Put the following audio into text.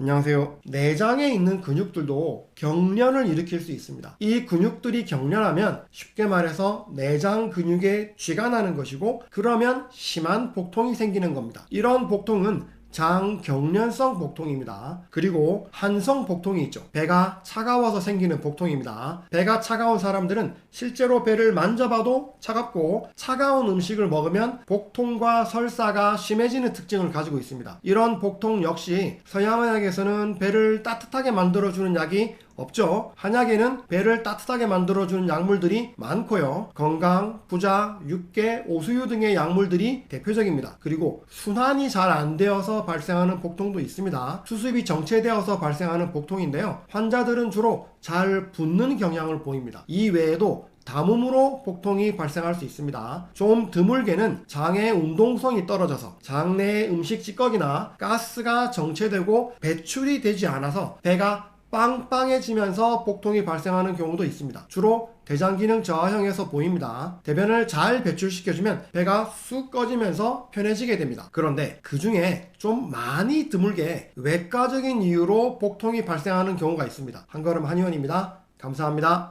안녕하세요. 내장에 있는 근육들도 경련을 일으킬 수 있습니다. 이 근육들이 경련하면 쉽게 말해서 내장 근육에 쥐가 나는 것이고 그러면 심한 복통이 생기는 겁니다. 이런 복통은 장경련성 복통입니다. 그리고 한성 복통이 있죠. 배가 차가워서 생기는 복통입니다. 배가 차가운 사람들은 실제로 배를 만져봐도 차갑고 차가운 음식을 먹으면 복통과 설사가 심해지는 특징을 가지고 있습니다. 이런 복통 역시 서양의학에서는 배를 따뜻하게 만들어주는 약이 없죠. 한약에는 배를 따뜻하게 만들어주는 약물들이 많고요. 건강, 부자, 육계, 오수유 등의 약물들이 대표적입니다. 그리고 순환이 잘 안 되어서 발생하는 복통도 있습니다. 수습이 정체되어서 발생하는 복통인데요. 환자들은 주로 잘 붓는 경향을 보입니다. 이 외에도 담음으로 복통이 발생할 수 있습니다. 좀 드물게는 장의 운동성이 떨어져서 장내의 음식 찌꺼기나 가스가 정체되고 배출이 되지 않아서 배가 빵빵해지면서 복통이 발생하는 경우도 있습니다. 주로 대장 기능 저하형에서 보입니다. 대변을 잘 배출시켜주면 배가 쑥 꺼지면서 편해지게 됩니다. 그런데 그 중에 좀 많이 드물게 외과적인 이유로 복통이 발생하는 경우가 있습니다. 한걸음 한의원입니다. 감사합니다.